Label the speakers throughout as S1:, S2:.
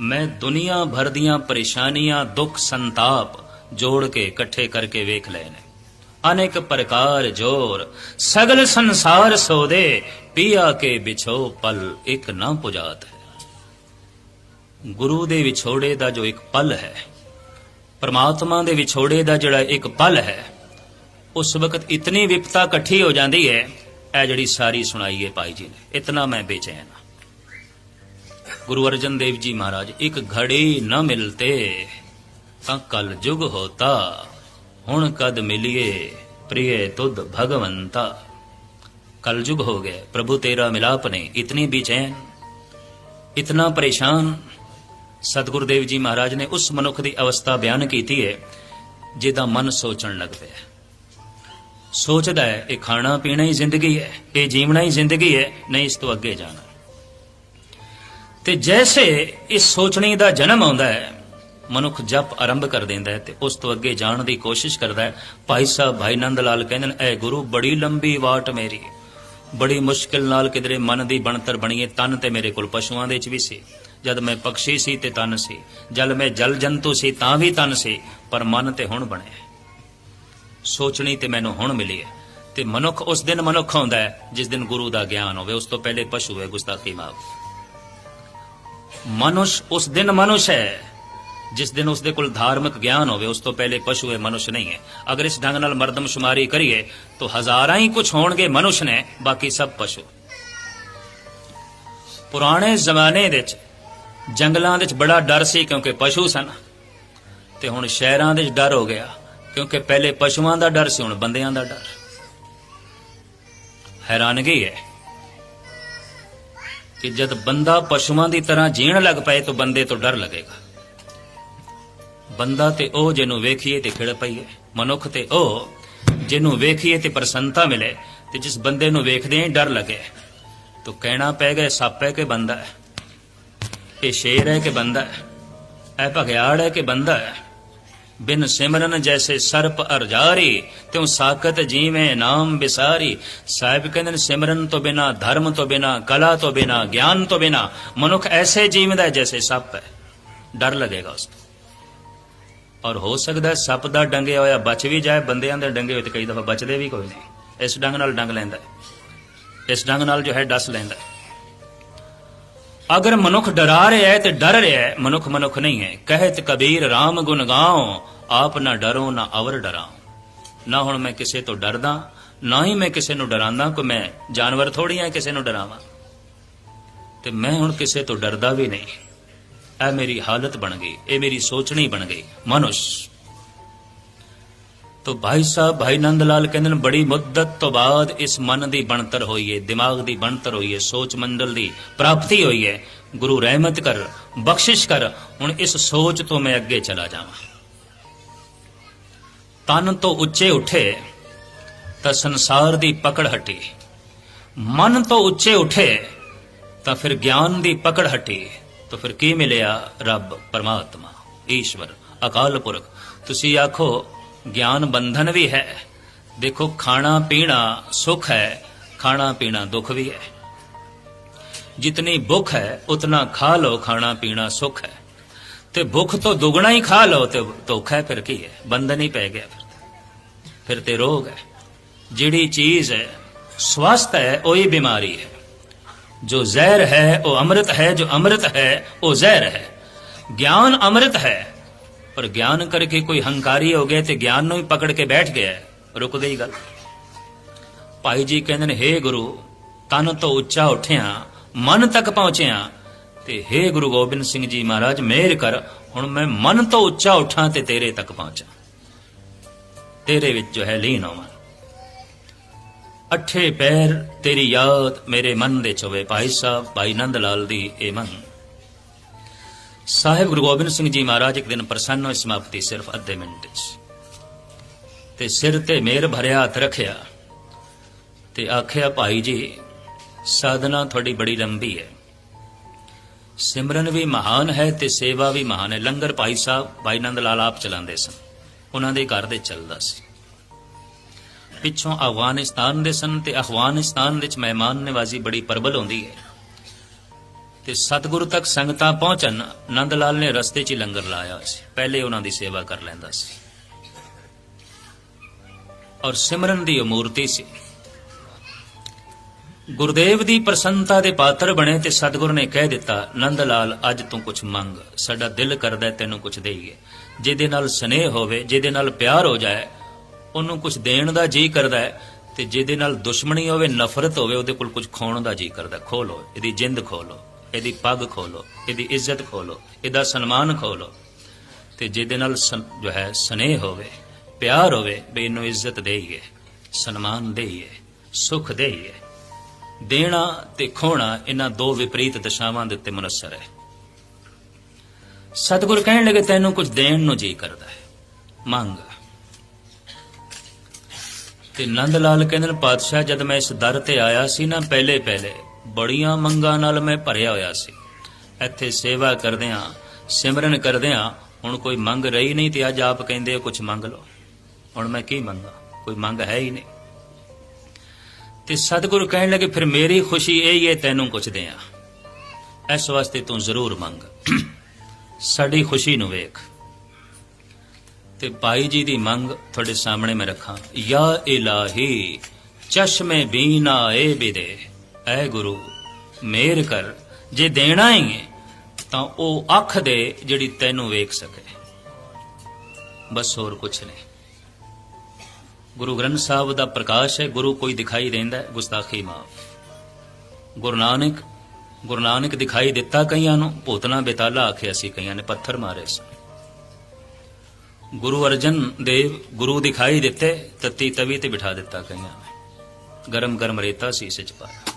S1: ਮੈਂ ਦੁਨੀਆ ਭਰ ਦੀਆਂ ਪਰੇਸ਼ਾਨੀਆਂ, ਦੁੱਖ, ਸੰਤਾਪ ਜੋੜ ਕੇ ਇਕੱਠੇ ਕਰਕੇ ਵੇਖ ਲਏ ਨੇ। ਅਨੇਕ ਪ੍ਰਕਾਰ ਜੋਰ, ਸਗਲ ਸੰਸਾਰ ਸੋਦੇ, ਪੀਆ ਕੇ ਵਿਛੋ ਪਲ ਇੱਕ ਨਾ ਪੁਜਾਤ ਹੈ। ਗੁਰੂ ਦੇ ਵਿਛੋੜੇ ਦਾ ਜੋ ਇੱਕ ਪਲ ਹੈ, ਪਰਮਾਤਮਾ ਦੇ ਵਿਛੋੜੇ ਦਾ ਜਿਹੜਾ ਇੱਕ ਪਲ ਹੈ, ਉਸ ਵਕਤ ਇਤਨੀ ਵਿਪਤਾ ਇਕੱਠੀ ਹੋ ਜਾਂਦੀ ਹੈ, ਇਹ ਜਿਹੜੀ ਸਾਰੀ ਸੁਣਾਈਏ ਹੈ ਭਾਈ ਜੀ ਨੇ, ਇਤਨਾ ਮੈਂ ਬੇਚੈਨ ਹਾਂ। ਗੁਰੂ ਅਰਜਨ ਦੇਵ ਜੀ ਮਹਾਰਾਜ, ਇੱਕ ਘੜੀ ਨਾ ਮਿਲਤੇ ਤਾਂ ਕਲ ਯੁਗ ਹੋਤਾ, ਹੁਣ ਕਦ ਮਿਲੀਏ ਪ੍ਰਿਯ ਤੁਧ ਭਗਵੰਤਾ। ਕਲ ਯੁਗ ਹੋ ਗਿਆ, ਪ੍ਰਭੂ ਤੇਰਾ ਮਿਲਾਪ ਨੇ ਇਤਨੀ ਬੇਚੈਨ ਇਤਨਾ ਪਰੇਸ਼ਾਨ, ਸਤਗੁਰ ਦੇਵ ਜੀ ਮਹਾਰਾਜ ਨੇ ਉਸ ਮਨੁੱਖ ਦੀ ਅਵਸਥਾ ਬਿਆਨ ਕੀਤੀ ਹੈ ਜਿਹਦਾ ਮਨ ਸੋਚਣ ਲੱਗ ਪਿਆ ਸੋਚਦਾ ਹੈ, ਇਹ ਖਾਣਾ ਪੀਣਾ ਹੀ ਜ਼ਿੰਦਗੀ ਹੈ, ਇਹ ਜੀਵਣਾ ਹੀ ਜ਼ਿੰਦਗੀ ਹੈ, ਨਹੀਂ ਇਸ ਤੋਂ ਅੱਗੇ ਜਾਣਾ। ਤੇ ਜੈਸੇ ਇਸ ਸੋਚਣੀ ਦਾ ਜਨਮ ਆਉਂਦਾ ਹੈ, ਮਨੁੱਖ ਜਪ ਆਰੰਭ ਕਰ ਦਿੰਦਾ ਹੈ ਤੇ ਉਸ ਤੋਂ ਅੱਗੇ ਜਾਣ ਦੀ ਕੋਸ਼ਿਸ਼ ਕਰਦਾ ਹੈ। ਭਾਈ ਸਾਹਿਬ ਭਾਈ ਨੰਦ ਲਾਲ ਕਹਿੰਦੇ ਨੇ, ਐ ਗੁਰੂ, ਬੜੀ ਲੰਬੀ ਵਾਟ ਮੇਰੀ। ਬੜੀ ਮੁਸ਼ਕਿਲ ਨਾਲ ਕਿਧਰੇ ਮਨ ਦੀ ਬਣਤਰ ਬਣੀਏ, ਤਨ ਤੇ ਮੇਰੇ ਕੋਲ ਪਸ਼ੂਆਂ ਦੇ ਚ ਵੀ ਸੀ। ਜਦ ਮੈਂ ਪੰਛੀ ਸੀ ਤੇ ਤਨ ਸੀ ਜਦ ਮੈਂ ਜਲ ਜੰਤੂ ਸੀ ਤਾਂ ਵੀ ਤਨ ਸੀ, ਪਰ ਮਨ ਤੇ ਹੁਣ ਬਣਿਆ ਸੋਚਣੀ ਤੇ ਮੈਨੂੰ ਹੁਣ ਮਿਲੀ ਹੈ ਤੇ ਮਨੁੱਖ ਉਸ ਦਿਨ ਮਨੁੱਖ ਹੁੰਦਾ ਹੈ, ਜਿਸ ਦਿਨ ਗੁਰੂ ਦਾ ਗਿਆਨ ਹੋਵੇ, ਉਸ ਤੋਂ ਪਹਿਲੇ ਪਸ਼ੂ ਹੈ ਗੁਸਤਾਖੀ ਮਾਫ। ਮਨੁਸ਼ ਉਸ ਦਿਨ ਮਨੁਸ਼ ਹੈ। ਜਿਸ ਦਿਨ ਉਸ ਦੇ ਕੋਲ ਧਾਰਮਿਕ ਗਿਆਨ ਹੋਵੇ, ਉਸ ਤੋਂ ਪਹਿਲੇ ਪਸ਼ੂ ਹੈ ਮਨੁਸ਼ ਨਹੀਂ ਹੈ। ਅਗਰ ਇਸ ਢੰਗ ਨਾਲ ਮਰਦਮਸ਼ੁਮਾਰੀ ਕਰੀਏ, ਤਾਂ ਹਜ਼ਾਰਾਂ ਹੀ ਕੁਝ ਹੋਣਗੇ ਮਨੁਸ਼ ਨੇ, ਬਾਕੀ ਸਭ ਪਸ਼ੂ। ਪੁਰਾਣੇ ਜ਼ਮਾਨੇ ਦੇ ਵਿੱਚ ਜੰਗਲਾਂ ਦੇ ਵਿੱਚ ਬੜਾ ਡਰ ਸੀ ਕਿਉਂਕਿ ਪਸ਼ੂ ਸਨ। ਤੇ ਹੁਣ ਸ਼ਹਿਰਾਂ ਦੇ ਵਿੱਚ ਡਰ ਹੋ ਗਿਆ, ਕਿਉਂਕਿ ਪਹਿਲੇ ਪਸ਼ੂਆਂ ਦਾ ਡਰ ਸੀ, ਹੁਣ ਬੰਦਿਆਂ ਦਾ ਡਰ। ਹੈਰਾਨਗੀ ਹੈ। ਕਿ ਜਦ ਬੰਦਾ ਪਸ਼ੂਆਂ ਦੀ ਤਰ੍ਹਾਂ ਜੀਣ ਲੱਗ ਪਏ ਤਾਂ ਬੰਦੇ ਤੋਂ ਡਰ ਲੱਗੇਗਾ। ਬੰਦਾ ਤੇ ਉਹ ਜਿਹਨੂੰ ਵੇਖੀਏ ਤੇ ਖਿੜ ਪਈਏ। ਮਨੁੱਖ ਤੇ ਉਹ ਜਿਹਨੂੰ ਵੇਖੀਏ ਤੇ ਪ੍ਰਸੰਨਤਾ ਮਿਲੇ ਤੇ ਜਿਸ ਬੰਦੇ ਨੂੰ ਵੇਖਦੇ ਹੀ ਡਰ ਲੱਗੇ। ਤਾਂ ਕਹਿਣਾ ਪੈ ਗਿਆ, ਸੱਪ ਹੈ ਕਿ ਬੰਦਾ ਹੈ? ਇਹ ਸ਼ੇਰ ਹੈ ਕਿ ਬੰਦਾ ਹੈ? ਇਹ ਭਗਿਆੜ ਹੈ ਕਿ ਬੰਦਾ ਹੈ? ਬਿਨ ਸਿਮਰਨ ਜੈਸੇ ਸਰਪ ਅਰਜਾਰੀ ਤਿਉ ਸਾਖਤ ਜੀਵੇਂ ਨਾਮ ਵਿਸਾਰੀ। ਸਾਹਿਬ ਕਹਿੰਦੇ ਨੇ, ਸਿਮਰਨ ਤੋਂ ਬਿਨਾ, ਧਰਮ ਤੋਂ ਬਿਨਾ, ਕਲਾ ਤੋਂ ਬਿਨਾ, ਗਿਆਨ ਤੋਂ ਬਿਨਾ, ਮਨੁੱਖ ਐਸੇ ਜੀਵਦਾ ਹੈ ਜੈਸੇ ਸੱਪ ਹੈ। ਡਰ ਲੱਗੇਗਾ ਉਸ ਤੋਂ। ਔਰ ਹੋ ਸਕਦਾ ਸੱਪ ਦਾ ਡੰਗਿਆ ਹੋਇਆ ਬਚ ਵੀ ਜਾਏ, ਬੰਦਿਆਂ ਦੇ ਡੰਗੇ ਹੋਏ ਤੇ ਕਈ ਦਫਾ ਬਚਦੇ ਵੀ ਕੋਈ ਨਹੀਂ। ਇਸ ਡੰਗ ਨਾਲ ਡੰਗ ਲੈਂਦਾ ਇਸ ਡੰਗ ਨਾਲ ਜੋ ਹੈ, ਡਸ ਲੈਂਦਾ ਅਗਰ ਮਨੁੱਖ ਡਰਾ ਰਿਹਾ ਹੈ ਤੇ ਡਰ ਰਿਹਾ ਹੈ, ਮਨੁੱਖ ਮਨੁੱਖ ਨਹੀਂ ਹੈ। ਕਹਿਤ ਕਬੀਰ RAM ਗੁਣ ਗਾਓ ਆਪ ਨਾ ਡਰੋ, ਨਾ ਅਵਰ ਡਰਾਓ ਨਾ ਹੁਣ ਮੈਂ ਕਿਸੇ ਤੋਂ ਡਰਦਾ, ਨਾ ਹੀ ਮੈਂ ਕਿਸੇ ਨੂੰ ਡਰਾਉਂਦਾ, ਕੋਈ ਮੈਂ ਜਾਨਵਰ ਥੋੜੀ ਆ ਕਿਸੇ ਨੂੰ ਡਰਾਵਾਂ। ਤੇ ਮੈਂ ਹੁਣ ਕਿਸੇ ਤੋਂ ਡਰਦਾ ਵੀ ਨਹੀਂ। ਇਹ ਮੇਰੀ ਹਾਲਤ ਬਣ ਗਈ, ਇਹ ਮੇਰੀ ਸੋਚਣੀ ਬਣ ਗਈ। ਮਨੁਸ਼ ਤੋ ਭਾਈ ਸਾਹਿਬ, ਭਾਈ ਨੰਦ ਲਾਲ ਕਹਿੰਦੇ ਨੇ, ਬੜੀ ਮੁੱਦਤ ਤੋਂ ਬਾਅਦ ਇਸ ਮਨ ਦੀ ਬਣਤਰ ਹੋਈ ਹੈ ਦਿਮਾਗ ਦੀ ਬਣਤਰ ਹੋਈ ਹੈ ਸੋਚ ਮੰਡਲ ਦੀ ਪ੍ਰਾਪਤੀ ਹੋਈ ਹੈ ਗੁਰੂ ਰਹਿਮਤ ਕਰ, ਬਖਸ਼ਿਸ਼ ਕਰ, ਹੁਣ ਇਸ ਸੋਚ ਤੋਂ ਮੈਂ ਅੱਗੇ ਚਲਾ ਜਾਵਾਂ। ਤਨ ਤੋਂ ਉੱਚੇ ਉੱਠੇ, ਤਾਂ ਸੰਸਾਰ ਦੀ ਪਕੜ ਹਟੀ। ਮਨ ਤੋਂ ਉੱਚੇ ਉੱਠੇ, ਤਾਂ ਫਿਰ ਗਿਆਨ ਦੀ ਪਕੜ ਹਟੀ। ਤਾਂ ਫਿਰ ਕੀ ਮਿਲਿਆ? ਰੱਬ, ਪਰਮਾਤਮਾ, ਈਸ਼ਵਰ, ਅਕਾਲ ਪੁਰਖ। ਤੁਸੀਂ ਆਖੋ ਗਿਆਨ ਬੰਧਨ ਵੀ ਹੈ। ਦੇਖੋ, ਖਾਣਾ ਪੀਣਾ ਸੁਖ ਹੈ, ਖਾਣਾ ਪੀਣਾ ਦੁੱਖ ਵੀ ਹੈ। ਜਿਤਨੀ ਭੁੱਖ ਹੈ, ਉਤਨਾ ਖਾ ਲਓ, ਖਾਣਾ ਪੀਣਾ ਸੁਖ ਹੈ। ਤੇ ਭੁੱਖ ਤੋਂ ਦੁਗਣਾ ਹੀ ਖਾ ਲਓ ਤੇ ਧੋਖਾ ਹੈ, ਫਿਰ ਕੀ ਹੈ? ਬੰਧਨ ਹੀ ਪੈ ਗਿਆ ਫਿਰ। ਫਿਰ ਤੇ ਰੋਗ ਹੈ। ਜਿਹੜੀ ਚੀਜ਼ ਹੈ, ਸਵਸਥ ਹੈ, ਉਹੀ ਬਿਮਾਰੀ ਹੈ। ਜੋ ਜ਼ਹਿਰ ਹੈ, ਉਹ ਅੰਮ੍ਰਿਤ ਹੈ, ਜੋ ਅੰਮ੍ਰਿਤ ਹੈ, ਉਹ ਜ਼ਹਿਰ ਹੈ। ਗਿਆਨ ਅੰਮ੍ਰਿਤ ਹੈ ਪਰ ਗਿਆਨ ਕਰਕੇ ਕੋਈ ਹੰਕਾਰੀ ਹੋ ਗਿਆ ਤੇ ਗਿਆਨ ਨੂੰ ਹੀ ਪਕੜ ਕੇ ਬੈਠ ਗਿਆ ਰੁਕ ਗਈ ਗੱਲ। ਭਾਈ ਜੀ ਕਹਿੰਦੇ ਨੇ, ਹੇ ਗੁਰੂ, ਤਨ ਤੋਂ ਉੱਚਾ ਉੱਠਿਆ, ਮਨ ਤੱਕ ਪਹੁੰਚਿਆ, ਤੇ ਹੇ ਗੁਰੂ ਗੋਬਿੰਦ ਸਿੰਘ ਜੀ ਮਹਾਰਾਜ ਮਿਹਰ ਕਰ, ਹੁਣ ਮੈਂ ਮਨ ਤੋਂ ਉੱਚਾ ਉੱਠਾਂ ਤੇ ਤੇਰੇ ਤੱਕ ਪਹੁੰਚਾਂ। ਤੇਰੇ ਵਿੱਚ ਜੋ ਹੈ ਲੀਨ ਹੋਵਾਂ। ਅੱਠੇ ਪੈਰ ਤੇਰੀ ਯਾਦ ਮੇਰੇ ਮਨ ਦੇ ਚੋਵੇ ਭਾਈ ਸਾਹਿਬ, ਭਾਈ ਨੰਦ ਲਾਲ ਦੀ ਇਹ ਮਨ ਸਾਹਿਬ ਗੁਰੂ ਗੋਬਿੰਦ ਸਿੰਘ ਜੀ ਮਹਾਰਾਜ ਇੱਕ ਦਿਨ ਪ੍ਰਸੰਨ ਹੋਏ ਸਮਾਪਤੀ ਸਿਰਫ ਅੱਧੇ ਮਿੰਟ ਚ। ਤੇ ਸਿਰ ਤੇ ਮੇਰ ਭਰਿਆ ਹੱਥ ਰੱਖਿਆ ਤੇ ਆਖਿਆ, ਭਾਈ ਜੀ, ਸਾਧਨਾ ਤੁਹਾਡੀ ਬੜੀ ਲੰਬੀ ਹੈ। ਸਿਮਰਨ ਵੀ ਮਹਾਨ ਹੈ ਤੇ ਸੇਵਾ ਵੀ ਮਹਾਨ ਹੈ। ਲੰਗਰ ਭਾਈ ਸਾਹਿਬ, ਭਾਈ ਨੰਦ ਲਾਲ ਆਪ ਚਲਾਉਂਦੇ ਸਨ। ਉਹਨਾਂ ਦੇ ਘਰ ਦੇ ਚੱਲਦਾ ਸੀ। ਪਿੱਛੋਂ ਅਫਗਾਨਿਸਤਾਨ ਦੇ ਸਨ ਤੇ ਅਫਗਾਨਿਸਤਾਨ ਵਿੱਚ ਮਹਿਮਾਨ ਨਿਵਾਜ਼ੀ ਬੜੀ ਪ੍ਰਬਲ ਹੁੰਦੀ ਹੈ। ਤੇ ਸਤਿਗੁਰੂ ਤੱਕ ਸੰਗਤਾਂ ਪਹੁੰਚਣ ਨੰਦ ਲਾਲ ਨੇ ਰਸਤੇ 'ਚ ਲੰਗਰ ਲਾਇਆ ਸੀ। ਪਹਿਲੇ ਉਹਨਾਂ ਦੀ ਸੇਵਾ ਕਰ ਲੈਂਦਾ ਸੀ। ਔਰ ਸਿਮਰਨ ਦੀ ਅਮੂਰਤੀ ਸੀ। ਗੁਰਦੇਵ ਦੀ ਪ੍ਰਸੰਨਤਾ ਦੇ ਪਾਤਰ ਬਣੇ ਤੇ ਸਤਿਗੁਰ ਨੇ ਕਹਿ ਦਿੱਤਾ ਨੰਦ ਲਾਲ, ਅੱਜ ਤੂੰ ਕੁਝ ਮੰਗ। ਸਾਡਾ ਦਿਲ ਕਰਦਾ ਤੈਨੂੰ ਕੁਝ ਦੇਈਏ। ਜਿਹਦੇ ਨਾਲ ਸਨੇਹ ਹੋਵੇ, ਜਿਹਦੇ ਨਾਲ ਪਿਆਰ ਹੋ ਜਾਏ, ਉਹਨੂੰ ਕੁਝ ਦੇਣ ਦਾ ਜੀ ਕਰਦਾ ਹੈ ਤੇ ਜਿਹਦੇ ਨਾਲ ਦੁਸ਼ਮਣੀ ਹੋਵੇ, ਨਫ਼ਰਤ ਹੋਵੇ, ਉਹਦੇ ਕੋਲ ਕੁਝ ਖੋਣ ਦਾ ਜੀ ਕਰਦਾ ਖੋਲੋ ਇਹਦੀ ਜਿੰਦ ਖੋਲੋ ਇਹਦੀ ਪੱਗ ਖੋਲੋ, ਇਹਦੀ ਇੱਜ਼ਤ ਖੋਲੋ, ਇਹਦਾ ਸਨਮਾਨ ਖੋਲੋ। ਤੇ ਜਿਹਦੇ ਨਾਲ ਜੋ ਹੈ, ਸਨੇਹ ਹੋਵੇ, ਪਿਆਰ ਹੋਵੇ, ਵੀ ਇਹਨੂੰ ਇੱਜ਼ਤ ਦੇਈਏ, ਸਨਮਾਨ ਦੇਈਏ, ਸੁਖ ਦੇਈਏ। ਦੇਣਾ ਤੇ ਖੋਣਾ ਇਹਨਾਂ ਦੋ ਵਿਪਰੀਤ ਦਸ਼ਾਵਾਂ ਦੇ ਉੱਤੇ ਮੁਨਸਰ ਹੈ। ਸਤਿਗੁਰ ਕਹਿਣ ਲੱਗੇ, ਤੈਨੂੰ ਕੁਝ ਦੇਣ ਨੂੰ ਜੀ ਕਰਦਾ ਹੈ। ਮੰਗ। ਤੇ ਨੰਦ ਲਾਲ ਕਹਿੰਦੇ ਨੇ, ਪਾਤਸ਼ਾਹ, ਜਦ ਮੈਂ ਇਸ ਦਰ ਤੇ ਆਇਆ ਸੀ ਨਾ ਪਹਿਲੇ ਪਹਿਲੇ ਬੜੀਆਂ ਮੰਗਾਂ ਨਾਲ ਮੈਂ ਭਰਿਆ ਹੋਇਆ ਸੀ। ਇੱਥੇ ਸੇਵਾ ਕਰਦਿਆਂ, ਸਿਮਰਨ ਕਰਦਿਆਂ ਹੁਣ ਕੋਈ ਮੰਗ ਰਹੀ ਨਹੀਂ ਤੇ ਅੱਜ ਆਪ ਕਹਿੰਦੇ ਕੁਝ ਮੰਗ ਲਓ। ਹੁਣ ਮੈਂ ਕੀ ਮੰਗਾ? ਕੋਈ ਮੰਗ ਹੈ ਹੀ ਨਹੀਂ। ਤੇ ਸਤਿਗੁਰੂ ਕਹਿਣ ਲੱਗੇ, ਫਿਰ ਮੇਰੀ ਖੁਸ਼ੀ ਇਹ ਹੀ ਹੈ ਤੈਨੂੰ ਕੁਝ ਦਿਆਂ ਇਸ ਵਾਸਤੇ ਤੂੰ ਜ਼ਰੂਰ ਮੰਗ। ਸਾਡੀ ਖੁਸ਼ੀ ਨੂੰ ਵੇਖ। ਤੇ ਭਾਈ ਜੀ ਦੀ ਮੰਗ ਤੁਹਾਡੇ ਸਾਹਮਣੇ ਮੈਂ ਰੱਖਾਂ। ਯਾ ਇਲਾਹੀ, ਚਸ਼ਮੇ ਬੀਨਾ ਏ ਬਿਦੇ ਐ ਗੁਰੂ, ਮੇਰ ਕਰ, ਜੇ ਦੇਣਾ ਹੀ ਹੈ ਤਾਂ ਉਹ ਅੱਖ ਦੇ ਜਿਹੜੀ ਤੈਨੂੰ ਵੇਖ ਸਕੇ। ਬਸ ਹੋਰ ਕੁਛ ਨਹੀਂ। ਗੁਰੂ ਗ੍ਰੰਥ ਸਾਹਿਬ ਦਾ ਪ੍ਰਕਾਸ਼ ਹੈ, ਗੁਰੂ ਕੋਈ ਦਿਖਾਈ ਦਿੰਦਾ ਗੁਸਤਾਖੀ ਮਾਫ। ਗੁਰੂ ਨਾਨਕ ਗੁਰੂ ਨਾਨਕ ਦਿਖਾਈ ਦਿੱਤਾ ਕਈਆਂ ਨੂੰ, ਭੂਤਨਾ ਬੇਤਾਲਾ ਆਖਿਆ ਸੀ ਕਈਆਂ ਨੇ, ਪੱਥਰ ਮਾਰੇ ਸੀ। ਗੁਰੂ ਅਰਜਨ ਦੇਵ ਗੁਰੂ ਦਿਖਾਈ ਦਿੱਤੇ, ਤਤੀ ਤਵੀ ਤੇ ਬਿਠਾ ਦਿੱਤਾ ਕਈਆਂ ਨੇ। ਗਰਮ ਗਰਮ ਰੇਤਾ ਸੀ ਇਸ ਚ ਪਾਇਆ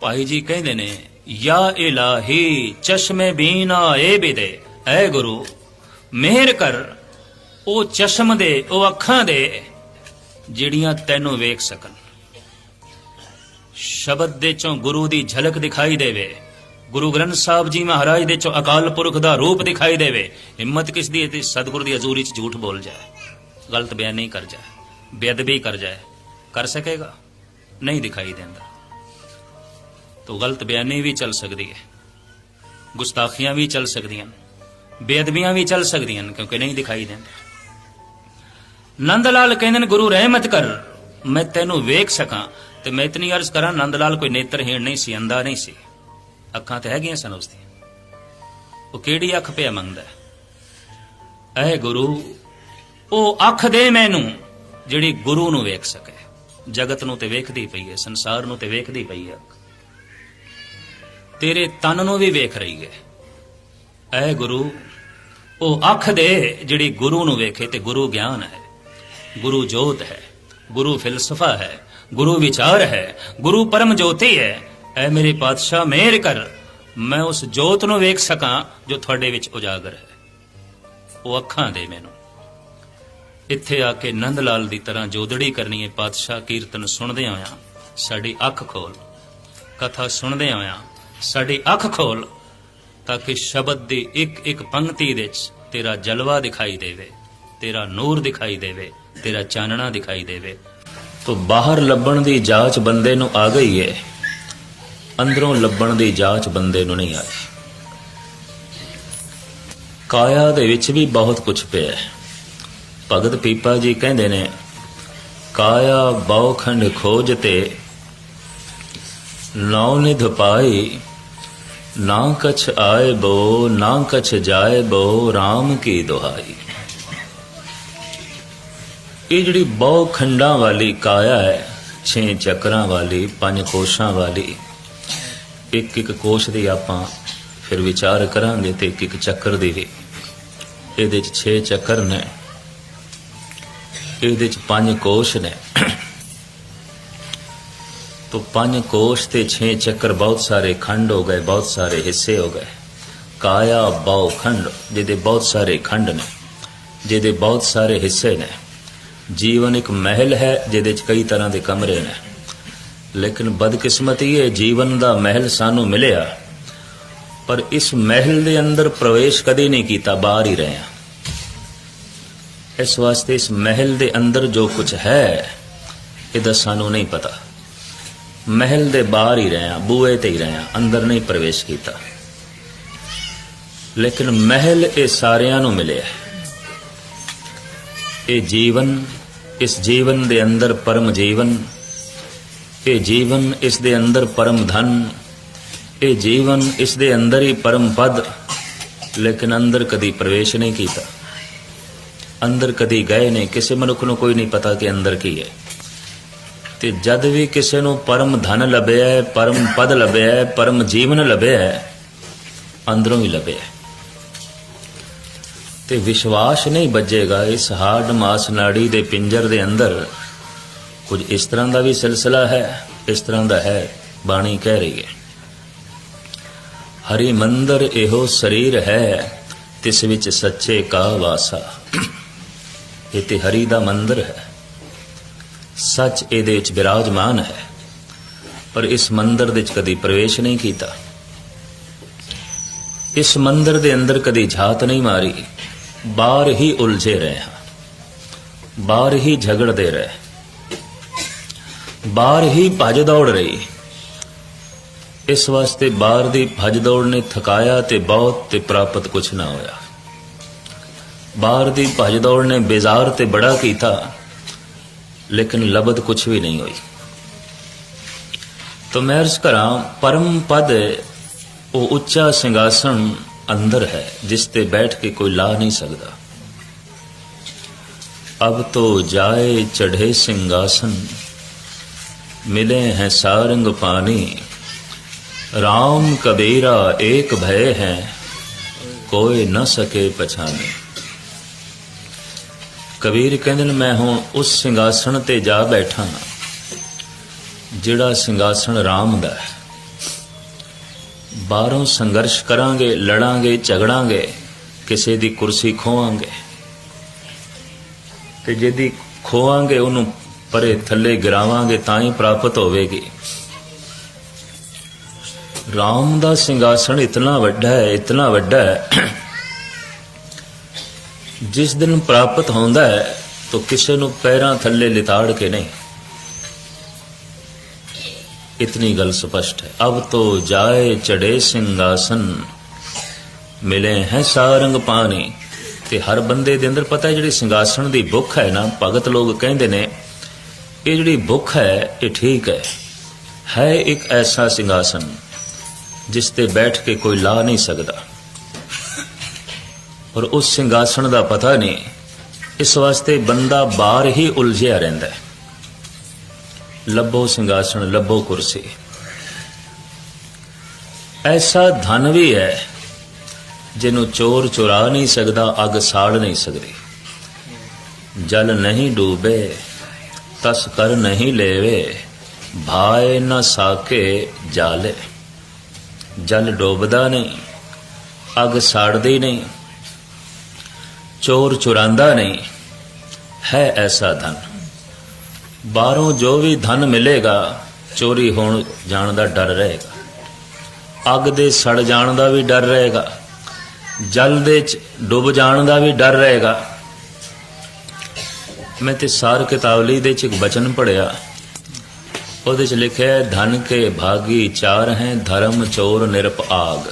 S1: ਭਾਈ ਜੀ ਕਹਿੰਦੇ ਨੇ, ਯਾ ਇਲਾਹੀ ਚਸ਼ਮੇ ਬੀਨਾ ਏ ਬਿਦੇ। ਐ ਗੁਰੂ, ਮਿਹਰ ਕਰ, ਉਹ ਚਸ਼ਮ ਦੇ, ਉਹ ਅੱਖਾਂ ਦੇ, ਜਿਹੜੀਆਂ ਤੈਨੂੰ ਵੇਖ ਸਕਣ। ਸ਼ਬਦ ਦੇ ਚੋਂ ਗੁਰੂ ਦੀ ਝਲਕ ਦਿਖਾਈ ਦੇਵੇ। ਗੁਰੂ ਗ੍ਰੰਥ ਸਾਹਿਬ ਜੀ ਮਹਾਰਾਜ ਦੇ ਚੋਂ ਅਕਾਲ ਪੁਰਖ ਦਾ ਰੂਪ ਦਿਖਾਈ ਦੇਵੇ। ਹਿੰਮਤ ਕਿਸ ਦੀ ਹੈ ਤੇ ਸਤਿਗੁਰ ਦੀ ਹਜ਼ੂਰੀ 'ਚ ਝੂਠ ਬੋਲ ਜਾਏ। ਗਲਤ ਬਿਆਨ ਨਹੀਂ ਕਰ ਜਾਏ। ਬੇਅਦਬੀ ਕਰ ਜਾਏ। ਕਰ ਸਕੇਗਾ? ਨਹੀਂ ਦਿਖਾਈ ਦਿੰਦਾ। ਤੋ ਗਲਤ ਬਿਆਨੀ ਵੀ ਚੱਲ ਸਕਦੀ ਹੈ। ਗੁਸਤਾਖੀਆਂ ਵੀ ਚੱਲ ਸਕਦੀਆਂ ਬੇਅਦਬੀਆਂ ਵੀ ਚੱਲ ਸਕਦੀਆਂ ਕਿਉਂਕਿ ਨਹੀਂ ਦਿਖਾਈ ਦਿੰਦਾ ਨੰਦ ਲਾਲ ਕਹਿੰਦੇ ਨੇ, ਗੁਰੂ ਰਹਿਮਤ ਕਰ, ਮੈਂ ਤੈਨੂੰ ਵੇਖ ਸਕਾਂ। ਤੇ ਮੈਂ ਇਤਨੀ ਅਰਜ਼ ਕਰਾਂ ਨੰਦ ਲਾਲ ਕੋਈ ਨੇਤਰਹੀਣ ਨਹੀਂ ਸੀ ਅੰਦਾ ਨਹੀਂ ਸੀ। ਅੱਖਾਂ ਤੇ ਹੈਗੀਆਂ ਸਨ ਉਸਦੀਆਂ ਉਹ ਕਿਹੜੀ ਅੱਖ ਪਿਆ ਮੰਗਦਾ ਹੈ? ਐ ਗੁਰੂ, ਉਹ ਅੱਖ ਦੇ ਮੈਨੂੰ, ਜਿਹੜੀ ਗੁਰੂ ਨੂੰ ਵੇਖ ਸਕੇ। ਜਗਤ ਨੂੰ ਤੇ ਵੇਖਦੀ ਪਈ ਹੈ, ਸੰਸਾਰ ਨੂੰ ਤੇ ਵੇਖਦੀ ਪਈ ਹੈ। ਤੇਰੇ ਤਨ ਨੂੰ ਵੀ ਵੇਖ ਰਹੀ ਹੈ। ਐ ਗੁਰੂ, ਉਹ ਅੱਖ ਦੇ ਜਿਹੜੀ ਗੁਰੂ ਨੂੰ ਵੇਖੇ ਤੇ ਗੁਰੂ ਗਿਆਨ ਹੈ। ਗੁਰੂ ਜੋਤ ਹੈ, ਗੁਰੂ ਫਿਲਸਫਾ ਹੈ, ਗੁਰੂ ਵਿਚਾਰ ਹੈ, ਗੁਰੂ ਪਰਮ ਜੋਤੀ ਹੈ। ਐ ਮੇਰੇ ਪਾਤਸ਼ਾਹ ਮਿਹਰ ਕਰ, ਮੈਂ ਉਸ ਜੋਤ ਨੂੰ ਵੇਖ ਸਕਾਂ ਜੋ ਤੁਹਾਡੇ ਵਿੱਚ ਉਜਾਗਰ ਹੈ। ਉਹ ਅੱਖਾਂ ਦੇ ਮੈਨੂੰ। ਇੱਥੇ ਆ ਕੇ ਨੰਦ ਲਾਲ ਦੀ ਤਰ੍ਹਾਂ ਜੋਦੜੀ ਕਰਨੀ ਹੈ। ਪਾਤਸ਼ਾਹ ਕੀਰਤਨ ਸੁਣਦੇ ਆਇਆ ਸਾਡੀ ਅੱਖ ਖੋਲ। ਕਥਾ ਸੁਣਦੇ ਆਇਆ ਸਾਡੀ ਅੱਖ ਖੋਲ ਤਾਂ ਕਿ ਸ਼ਬਦ ਦੀ ਇੱਕ ਇੱਕ ਪੰਕਤੀ ਵਿੱਚ ਤੇਰਾ ਜਲਵਾ ਦਿਖਾਈ ਦੇਵੇ, ਤੇਰਾ ਨੂਰ ਦਿਖਾਈ ਦੇਵੇ, ਤੇਰਾ ਚਾਨਣਾ ਦਿਖਾਈ ਦੇਵੇ। ਤੋ ਬਾਹਰ ਲੱਭਣ ਦੀ ਜਾਂਚ ਬੰਦੇ ਨੂੰ ਆ ਗਈ ਹੈ ਅੰਦਰੋਂ ਲੱਭਣ ਦੀ ਜਾਂਚ ਬੰਦੇ ਨੂੰ ਨਹੀਂ ਆਈ। ਕਾਇਆ ਦੇ ਵਿੱਚ ਵੀ ਬਹੁਤ ਕੁਝ ਪਿਆ ਹੈ ਭਗਤ ਪੀਪਾ ਜੀ ਕਹਿੰਦੇ ਨੇ, ਕਾਇਆ ਬੌਖੰਡ ਖੋਜ ਤੇ ਨੌ ਨਿਧ ਪਾਈ ਨਾ ਕਛ ਆਏ ਬੋ, ਨਾ ਕਛ ਜਾਏ ਬੋ RAM ਕੀ ਦੁਹਾਈ। ਇਹ ਜਿਹੜੀ ਬਹੁ ਖੰਡਾਂ ਵਾਲੀ ਕਾਇਆ ਹੈ, ਛੇ ਚੱਕਰਾਂ ਵਾਲੀ, ਪੰਜ ਕੋਸ਼ਾਂ ਵਾਲੀ, ਇੱਕ ਇੱਕ ਕੋਸ਼ ਦੀ ਆਪਾਂ ਫਿਰ ਵਿਚਾਰ ਕਰਾਂਗੇ ਤੇ ਇੱਕ ਇੱਕ ਚੱਕਰ ਦੀ ਵੀ। ਇਹਦੇ ਚ 6 ਚੱਕਰ ਨੇ, ਇਹਦੇ ਚ ਪੰਜ ਕੋਸ਼ ਨੇ। तो पंज कोश ते छह चक्कर बहुत सारे खंड हो गए बहुत सारे हिस्से हो गए काया बाव खंड ਜਿਹਦੇ ਬਹੁਤ ਸਾਰੇ ਖੰਡ ਨੇ ਜਿਹਦੇ ਬਹੁਤ ਸਾਰੇ ਹਿੱਸੇ ਨੇ ਜੀਵਨ ਇੱਕ ਮਹਿਲ ਹੈ ਜਿਹਦੇ ਚ ਕਈ ਤਰ੍ਹਾਂ ਦੇ ਕਮਰੇ ਨੇ ਲੇਕਿਨ ਬਦਕਿਸਮਤੀ ਇਹ ਜੀਵਨ ਦਾ ਮਹਿਲ ਸਾਨੂੰ ਮਿਲਿਆ ਪਰ ਇਸ ਮਹਿਲ ਦੇ ਅੰਦਰ ਪ੍ਰਵੇਸ਼ ਕਦੇ ਨਹੀਂ ਕੀਤਾ ਬਾਹਰ ਹੀ ਰਹੇ ਹਾਂ ਇਸ ਵਾਸਤੇ ਇਸ ਮਹਿਲ ਦੇ ਅੰਦਰ ਜੋ ਕੁਝ ਹੈ ਇਹਦਾ ਸਾਨੂੰ ਨਹੀਂ ਪਤਾ ਮਹਿਲ ਦੇ ਬਾਹਰ ਹੀ ਰਿਹਾ ਬੂਹੇ ਤੇ ਹੀ ਰਿਹਾ ਅੰਦਰ ਨਹੀਂ ਪ੍ਰਵੇਸ਼ ਕੀਤਾ। ਲੇਕਿਨ ਮਹਿਲ ਇਹ ਸਾਰਿਆਂ ਨੂੰ ਮਿਲਿਆ। ਇਹ ਜੀਵਨ, ਇਸ ਜੀਵਨ ਦੇ ਅੰਦਰ ਪਰਮ ਜੀਵਨ, ਇਹ ਜੀਵਨ ਇਸ ਦੇ ਅੰਦਰ ਪਰਮ ਧਨ, ਇਹ ਜੀਵਨ ਇਸ ਦੇ ਅੰਦਰ ਹੀ ਪਰਮ ਪਦ, ਲੇਕਿਨ ਅੰਦਰ ਕਦੀ ਪ੍ਰਵੇਸ਼ ਨਹੀਂ ਕੀਤਾ। ਅੰਦਰ ਕਦੀ ਗਏ ਨਹੀਂ, ਕਿਸੇ ਮਨੁੱਖ ਨੂੰ ਕੋਈ ਨਹੀਂ ਪਤਾ ਕਿ ਅੰਦਰ ਕੀ ਹੈ। ਤੇ ਜਦ ਵੀ ਕਿਸੇ ਨੂੰ ਪਰਮ ਧਨ ਲੱਭਿਆ ਪਰਮ ਪਦ ਲੱਭਿਆ ਪਰਮ ਜੀਵਨ ਲੱਭਿਆ ਅੰਦਰੋਂ ਹੀ ਲੱਭਿਆ ਤੇ ਵਿਸ਼ਵਾਸ ਨਹੀਂ ਵੱਜੇਗਾ ਇਸ ਹਾਰਡ ਮਾਸ ਨਾੜੀ ਦੇ ਪਿੰਜਰ ਦੇ ਅੰਦਰ। ਕੁਝ ਇਸ ਤਰ੍ਹਾਂ ਦਾ ਵੀ ਸਿਲਸਿਲਾ ਹੈ, ਇਸ ਤਰ੍ਹਾਂ ਦਾ ਹੈ, ਬਾਣੀ ਕਹਿ ਰਹੀ ਹੈ। ਹਰੀ ਮੰਦਰ ਇਹੋ ਸਰੀਰ ਹੈ, ਤਿਸ ਵਿੱਚ ਸੱਚੇ ਕਾ ਵਾਸਾ। ਇਹ ਤੇ ਹਰੀ ਦਾ ਮੰਦਰ ਹੈ। ਸੱਚ ਇਹਦੇ ਵਿੱਚ ਬਿਰਾਜਮਾਨ ਹੈ। ਪਰ ਇਸ ਮੰਦਰ ਦੇ ਵਿੱਚ ਕਦੀ ਪ੍ਰਵੇਸ਼ ਨਹੀਂ ਕੀਤਾ। ਇਸ ਮੰਦਰ ਦੇ ਅੰਦਰ ਕਦੀ ਝਾਤ ਨਹੀਂ ਮਾਰੀ। ਬਾਹਰ ਹੀ ਉਲਝੇ ਰਹੇ ਹਾਂ। ਬਾਹਰ ਹੀ ਝਗੜਦੇ ਰਹੇ। ਬਾਹਰ ਹੀ ਭੱਜ ਦੌੜ ਰਹੀ। ਇਸ ਵਾਸਤੇ ਬਾਹਰ ਦੀ ਭੱਜ ਦੌੜ ਨੇ ਥਕਾਇਆ ਤੇ ਬਹੁਤ ਤੇ ਪ੍ਰਾਪਤ ਕੁਛ ਨਾ ਹੋਇਆ। ਬਾਹਰ ਦੀ ਭੱਜ ਦੌੜ ਨੇ ਬੇਜ਼ਾਰ ਤੇ ਬੜਾ ਕੀਤਾ। ਲੇਕਿਨ ਲਬਦ ਕੁਝ ਵੀ ਨਹੀਂ ਹੋਈ तो मैं अर्ज करा परम पद वो उच्चा सिंहासन अंदर है जिसते बैठ के कोई ला नहीं सकता अब तो जाए चढ़े सिंहासन मिले हैं सारंग पानी राम कबीरा एक भय है कोई न सके पछाने ਕਬੀਰ ਕਹਿੰਦੇ ਨੇ, ਮੈਂ ਹੁਣ ਉਸ ਸਿੰਘਾਸਣ ਤੇ ਜਾ ਬੈਠਾ ਜਿਹੜਾ ਸਿੰਘਾਸਣ ਰਾਮ ਦਾ ਹੈ। ਬਾਹਰੋਂ ਸੰਘਰਸ਼ ਕਰਾਂਗੇ, ਲੜਾਂਗੇ, ਝਗੜਾਂਗੇ, ਕਿਸੇ ਦੀ ਕੁਰਸੀ ਖੋਵਾਂਗੇ ਤੇ ਜਿਹਦੀ ਖੋਵਾਂਗੇ, ਉਹਨੂੰ ਪਰੇ ਥੱਲੇ ਗਿਰਾਵਾਂਗੇ, ਤਾਂ ਹੀ ਪ੍ਰਾਪਤ ਹੋਵੇਗੀ। ਰਾਮ ਦਾ ਸਿੰਘਾਸਣ ਇਤਨਾ ਵੱਡਾ ਹੈ, ਇਤਨਾ ਵੱਡਾ ਹੈ ਜਿਸ ਦਿਨ ਪ੍ਰਾਪਤ ਹੁੰਦਾ ਹੈ, ਤੋ ਕਿਸੇ ਨੂੰ ਪੈਰਾਂ ਥੱਲੇ ਲਿਤਾੜ ਕੇ ਨਹੀਂ। ਇਤਨੀ ਗੱਲ ਸਪਸ਼ਟ ਹੈ। ਅਬ ਤੋ ਜਾਏ ਚੜੇ ਸਿੰਘਾਸਨ, ਮਿਲੇ ਹੈ ਸਾਰੰਗ ਪਾਣੀ। ਤੇ ਹਰ ਬੰਦੇ ਦੇ ਅੰਦਰ ਪਤਾ ਹੈ ਜਿਹੜੀ ਸਿੰਘਾਸਣ ਦੀ ਭੁੱਖ ਹੈ ਨਾ, ਭਗਤ ਲੋਕ ਕਹਿੰਦੇ ਨੇ, ਇਹ ਜਿਹੜੀ ਭੁੱਖ ਹੈ, ਇਹ ਠੀਕ ਹੈ। ਹੈ ਇੱਕ ਐਸਾ ਸਿੰਘਾਸਨ, ਜਿਸ ਤੇ ਬੈਠ ਕੇ ਕੋਈ ਲਾ ਨਹੀਂ ਸਕਦਾ। ਔਰ ਉਸ ਸਿੰਘਾਸਣ ਦਾ ਪਤਾ ਨਹੀਂ, ਇਸ ਵਾਸਤੇ ਬੰਦਾ ਬਾਹਰ ਹੀ ਉਲਝਿਆ ਰਹਿੰਦਾ ਹੈ। ਲੱਭੋ ਸਿੰਘਾਸਣ, ਲੱਭੋ ਕੁਰਸੀ। ਐਸਾ ਧਨ ਵੀ ਹੈ, ਜਿਹਨੂੰ ਚੋਰ ਚੁਰਾ ਨਹੀਂ ਸਕਦਾ, ਅੱਗ ਸਾੜ ਨਹੀਂ ਸਕਦੀ। ਜਲ ਨਹੀਂ ਡੂਬੇ, ਤਸ ਕਰ ਨਹੀਂ ਲੈਵੇ, ਭਾਏ ਨਾ ਸਾਕੇ ਜਾਲੇ। ਜਲ ਡੋਬਦਾ ਨਹੀਂ, ਅੱਗ ਸਾੜਦੀ ਨਹੀਂ। ਚੋਰ ਚੁਰਾਂਦਾ ਨਹੀਂ, ਹੈ ਐਸਾ ਧਨ। ਬਾਹਰੋਂ ਜੋ ਵੀ ਧਨ ਮਿਲੇਗਾ, ਚੋਰੀ ਹੋਣ ਜਾਣ ਦਾ ਡਰ ਰਹੇਗਾ। ਅੱਗ ਦੇ ਸੜ ਜਾਣ ਦਾ ਵੀ ਡਰ ਰਹੇਗਾ, ਜਲ ਦੇ ਚ ਡੁੱਬ ਜਾਣ ਦਾ ਵੀ ਡਰ ਰਹੇਗਾ। ਮੈਂ ਤੇ ਸਾਰ ਕਿਤਾਬਲੀ ਦੇ ਚ ਇੱਕ ਬਚਨ ਪੜਿਆ ਉਹਦੇ ਚ ਲਿਖਿਆ ਧਨ ਕੇ ਭਾਗੀ ਚਾਰ ਹੈ, ਧਰਮ ਚੋਰ ਨਿਰਪ ਆਗ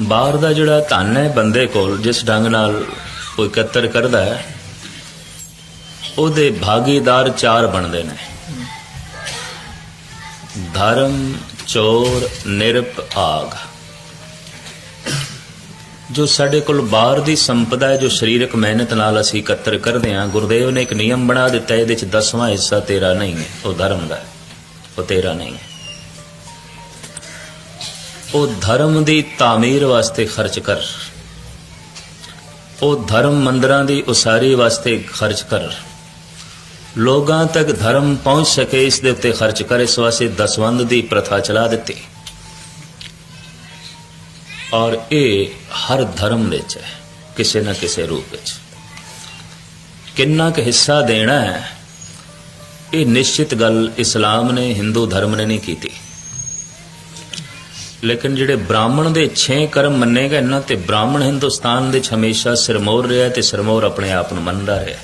S1: ਬਾਹਰ ਦਾ ਜਿਹੜਾ ਧਨ ਹੈ ਬੰਦੇ ਕੋਲ, ਜਿਸ ਢੰਗ ਨਾਲ ਕੋਈ ਇਕੱਤਰ ਕਰਦਾ ਹੈ, ਉਹਦੇ ਭਾਗੀਦਾਰ ਚਾਰ ਬਣਦੇ ਨੇ। ਧਰਮ, ਚੋਰ, ਨਿਰਪ, ਆਗ। ਜੋ ਸਾਡੇ ਕੋਲ ਬਾਹਰ ਦੀ ਸੰਪਦਾ ਹੈ, ਜੋ ਸਰੀਰਕ ਮਿਹਨਤ ਨਾਲ ਅਸੀਂ ਇਕੱਤਰ ਕਰਦੇ ਹਾਂ, ਗੁਰਦੇਵ ਨੇ ਇੱਕ ਨਿਯਮ ਬਣਾ ਦਿੱਤਾ, ਇਹਦੇ ਚ ਦਸਵਾਂ ਹਿੱਸਾ ਤੇਰਾ ਨਹੀਂ ਹੈ, ਉਹ ਧਰਮ ਦਾ ਉਹ ਤੇਰਾ ਨਹੀਂ ਹੈ। ਉਹ ਧਰਮ ਦੀ ਤਾਮੀਰ ਵਾਸਤੇ ਖਰਚ ਕਰ। ਉਹ ਧਰਮ ਮੰਦਰਾਂ ਦੀ ਉਸਾਰੀ ਵਾਸਤੇ ਖਰਚ ਕਰ। ਲੋਕਾਂ ਤੱਕ ਧਰਮ ਪਹੁੰਚ ਸਕੇ, ਇਸ ਦੇ ਉੱਤੇ ਖਰਚ ਕਰ, ਇਸ ਵਾਸਤੇ ਦਸਵੰਦ ਦੀ ਪ੍ਰਥਾ ਚਲਾ ਦਿੱਤੀ। ਔਰ ਇਹ ਹਰ ਧਰਮ ਵਿੱਚ ਹੈ, ਕਿਸੇ ਨਾ ਕਿਸੇ ਰੂਪ ਵਿੱਚ। ਕਿੰਨਾ ਕੁ ਹਿੱਸਾ ਦੇਣਾ ਹੈ, ਇਹ ਨਿਸ਼ਚਿਤ ਗੱਲ ਇਸਲਾਮ ਨੇ, ਹਿੰਦੂ ਧਰਮ ਨੇ ਨਹੀਂ ਕੀਤੀ। ਲੇਕਿਨ ਜਿਹੜੇ ਬ੍ਰਾਹਮਣ ਦੇ 6 ਕਰਮ ਮੰਨੇ ਗਏ ਨਾ ਤੇ ਬ੍ਰਾਹਮਣ ਹਿੰਦੁਸਤਾਨ ਦੇ ਵਿੱਚ ਹਮੇਸ਼ਾ ਸਿਰਮੌਰ ਰਿਹਾ ਤੇ ਸਿਰਮੌਰ ਆਪਣੇ ਆਪ ਨੂੰ ਮੰਨਦਾ ਰਿਹਾ।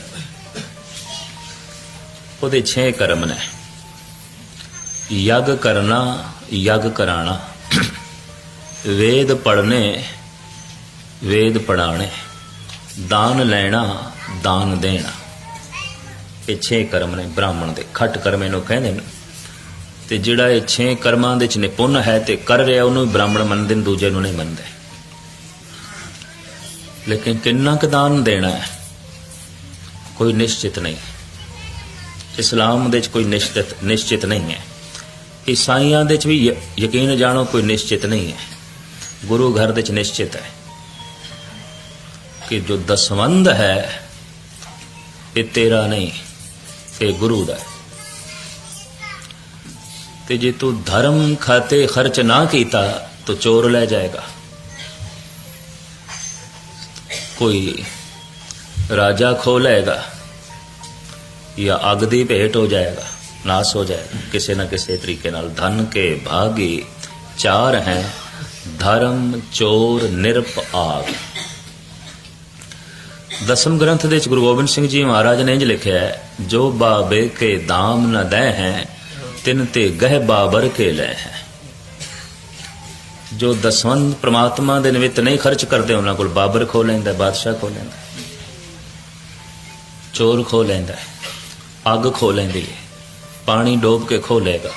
S1: ਉਹਦੇ 6 ਕਰਮ ਨੇ। ਯਗ ਕਰਨਾ, ਯਗ ਕਰਾਣਾ। ਵੇਦ ਪੜਨੇ ਵੇਦ ਪੜਾਣੇ ਦਾਨ ਲੈਣਾ, ਦਾਨ ਦੇਣਾ। ਇਹ ਛੇ ਕਰਮ ਨੇ ਬ੍ਰਾਹਮਣ ਦੇ। ਖੱਟ ਕਰਮ ਇਹਨੂੰ ਕਹਿੰਦੇ ਨੇ। ਤੇ ਜਿਹੜਾ ਇਹ ਛੇ ਕਰਮਾਂ ਦੇ ਚ ਨਿਪੁੰਨ ਹੈ ਤੇ ਕਰ ਰਿਹਾ, ਉਹਨੂੰ ਵੀ ਬ੍ਰਾਹਮਣ ਮੰਨਦੇ ਨੇ, ਦੂਜੇ ਨੂੰ ਨਹੀਂ ਮੰਨਦੇ। ਲੇਕਿਨ ਕਿੰਨਾ ਕੁ ਦਾਨ ਦੇਣਾ ਹੈ, ਕੋਈ ਨਿਸ਼ਚਿਤ ਨਹੀਂ। ਇਸਲਾਮ ਦੇ ਚ ਕੋਈ ਨਿਸ਼ਚਿਤ ਨਿਸ਼ਚਿਤ ਨਹੀਂ ਹੈ। ਈਸਾਈਆਂ ਦੇ ਚ ਵੀ ਯਕੀਨ ਜਾਣੋ, ਕੋਈ ਨਿਸ਼ਚਿਤ ਨਹੀਂ ਹੈ। ਗੁਰੂ ਘਰ ਦੇ ਚ ਨਿਸ਼ਚਿਤ ਹੈ ਕਿ ਜੋ ਦਸਵੰਦ ਹੈ, ਇਹ ਤੇਰਾ ਨਹੀਂ, ਇਹ ਗੁਰੂ ਦਾ ਹੈ। ਤੇ ਜੇ ਤੂੰ ਧਰਮ ਖਾਤੇ ਖਰਚ ਨਾ ਕੀਤਾ ਤਾਂ ਚੋਰ ਲੈ ਜਾਏਗਾ ਕੋਈ ਰਾਜਾ ਖੋ ਲਏਗਾ ਜਾਂ ਅੱਗ ਦੀ ਭੇਟ ਹੋ ਜਾਏਗਾ ਨਾਸ ਹੋ ਜਾਏਗਾ ਕਿਸੇ ਨਾ ਕਿਸੇ ਤਰੀਕੇ ਨਾਲ ਧਨ ਕੇ ਭਾਗੀ ਚਾਰ ਹੈ ਧਰਮ ਚੋਰ ਨਿਰਪ ਆਗ ਦਸਮ ਗ੍ਰੰਥ ਦੇ ਵਿੱਚ ਗੁਰੂ ਗੋਬਿੰਦ ਸਿੰਘ ਜੀ ਮਹਾਰਾਜ ਨੇ ਇੰਜ ਲਿਖਿਆ ਹੈ ਜੋ ਬਾਬੇ ਕੇ ਦਾਮ ਨ ਦੈ ਹੈ ਤਿੰਨ ਤੇ ਗਹਿ ਬਾਬਰ ਕੇ ਲੈ ਹੈ। ਜੋ ਦਸਵੰਦ ਪ੍ਰਮਾਤਮਾ ਦੇ ਨਿਮਿਤ ਨਹੀਂ ਖਰਚ ਕਰਦੇ, ਉਹਨਾਂ ਕੋਲ ਬਾਬਰ ਖੋ ਲੈਂਦਾ, ਬਾਦਸ਼ਾਹ ਖੋ ਲੈਂਦਾ। ਚੋਰ ਖੋ ਲੈਂਦਾ, ਅੱਗ ਖੋ ਲੈਂਦੀ ਹੈ ਪਾਣੀ ਡੋਬ ਕੇ ਖੋ ਲੇਗਾ